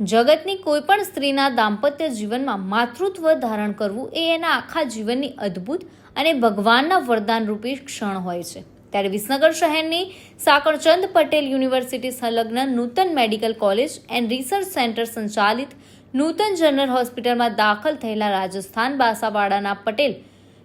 જગતની કોઈ પણ સ્ત્રીના દાંપત્ય જીવનમાં માતૃત્વ ધારણ કરવું એ એના આખા જીવનની અદ્ભુત અને ભગવાનના વરદાન રૂપી ક્ષણ હોય છે. ત્યારે વિસનગર શહેરની સાકરચંદ પટેલ યુનિવર્સિટી સંલગ્ન Nutan medical college and research centre સંચાલિત નૂતન જનરલ હોસ્પિટલમાં દાખલ થયેલા રાજસ્થાન બાસાવાડાના પટેલ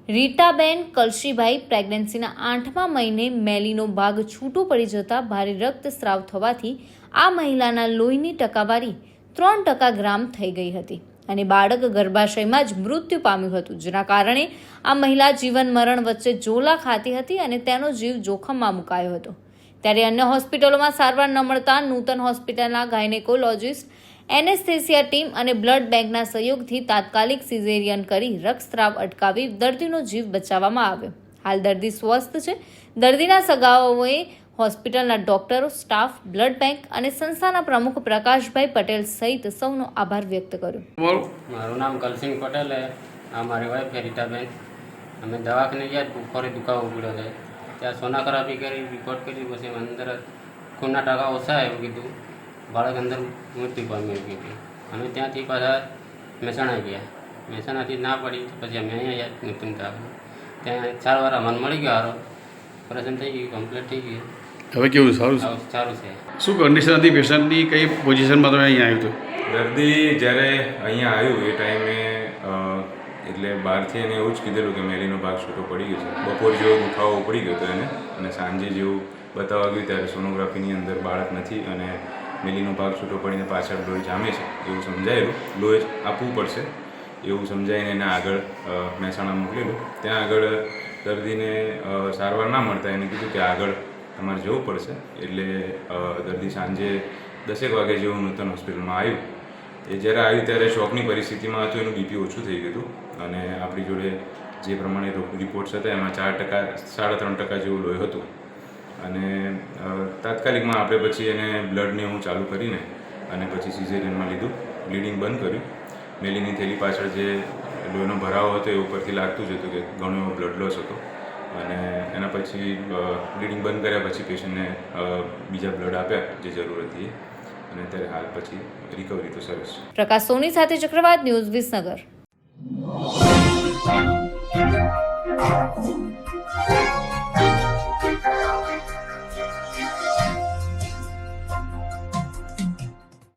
રીટાબેન કલશીભાઈ પ્રેગ્નન્સીના આઠમા મહિને મેલીનો ભાગ છૂટો પડી જતા ભારે રક્તસ્રાવ થવાથી આ મહિલાના લોહીની ટકાવારી ત્રણ ટકા ગ્રામ થઈ ગઈ હતી અને બાળક ગર્ભાશયમાં જ મૃત્યુ પામ્યું હતું, જેના કારણે આ મહિલા જીવન મરણ વચ્ચે ઝોલા ખાતી હતી અને તેનો જીવ જોખમમાં મુકાયો હતો. ત્યારે અન્ય હોસ્પિટલોમાં સારવાર ન મળતા નૂતન હોસ્પિટલના ગાયનેકોલોજીસ્ટ, એનેસ્થેસિયા ટીમ અને બ્લડ બેંકના સહયોગથી તાત્કાલિક સિઝેરિયન કરી રક્તસ્રાવ અટકાવી દર્દીનો જીવ બચાવવામાં આવ્યો. હાલ દર્દી સ્વસ્થ છે. દર્દીના સગાઓએ હોસ્પિટલના ડોક્ટરો સ્ટાફ બ્લડ બેંક અને સંસ્થાના પ્રમુખ પ્રકાશભાઈ પટેલ સહિત સૌનો આભાર વ્યક્ત કર્યો. મારું નામ કલસિંહ પટેલ છે. આ મારી વાઈફ છે રીટાબેન. અમે દવાખાને ગયા બપોરે દુખાવો પડ્યો છે. ત્યાં સોનોગ્રાફી કરી રિપોર્ટ કરી પછી અંદર ખૂનના ટકા ઓછા એવું કીધું. બાળક અંદર મૃત્યુ પામ્યું એવું કીધું. અમે ત્યાંથી પાછા મહેસાણા ગયા. મહેસાણાથી ના પડી પછી અમે અહીંયા આવ્યા નૂતન ત્યાં સારવાર અમને મળી ગયો સારો ઓપરેશન થઈ ગયું કમ્પ્લીટ થઈ ગયું. હવે કેવું સારું છે? સારું છે. શું કન્ડિશન હતી પેશન્ટની કઈ પોઝિશનમાં તમે અહીંયા આવ્યું હતું? દર્દી જ્યારે અહીંયા આવ્યું એ ટાઈમે એટલે બહારથી એને એવું જ કીધેલું કે મેલીનો ભાગ છૂટો પડી ગયો છે. બપોર જેવો દુખાવો પડી ગયો હતો એને અને સાંજે જેવું બતાવવા ગયું ત્યારે સોનોગ્રાફીની અંદર બાળક નથી અને મેલીનો ભાગ છૂટો પડીને પાછળ લોહી જામે છે. એવું સમજાયેલું. લોહી આપવું પડશે. એવું સમજાવીને એને આગળ મહેસાણા મોકલેલું. ત્યાં આગળ દર્દીને સારવાર ના મળતા એને કીધું કે આગળ તમારે જવું પડશે. એટલે દર્દી સાંજે દસેક વાગે જેવું નૂતન હોસ્પિટલમાં આવ્યું, એ જ્યારે આવ્યું ત્યારે શોકની પરિસ્થિતિમાં હતું એનું બીપી ઓછું થઈ ગયું હતું. અને આપણી જોડે જે પ્રમાણે રિપોર્ટ્સ હતા, એમાં ચાર ટકા, સાડા ત્રણ ટકા જેવું લોહી હતું. અને તાત્કાલિકમાં આપણે પછી એને બ્લડને હું ચાલુ કરીને અને પછી સિઝેરિયનમાં લીધું. બ્લીડિંગ બંધ કર્યું. મેલીની થેલી પાછળ જે લોહીનો ભરાવો હતો એ ઉપરથી લાગતું જ હતું કે ઘણો એવો બ્લડ લોસ હતો. અને એના પછી બ્લીડિંગ બંધ કર્યા પછી પેશન્ટને બીજા બ્લડ આપ્યા જે જરૂર હતી. અને અત્યારે હાલ પછી રિકવરી તો સરસ પ્રકાશ સોની સાથે ચક્રવાત ન્યૂઝ વિસનગર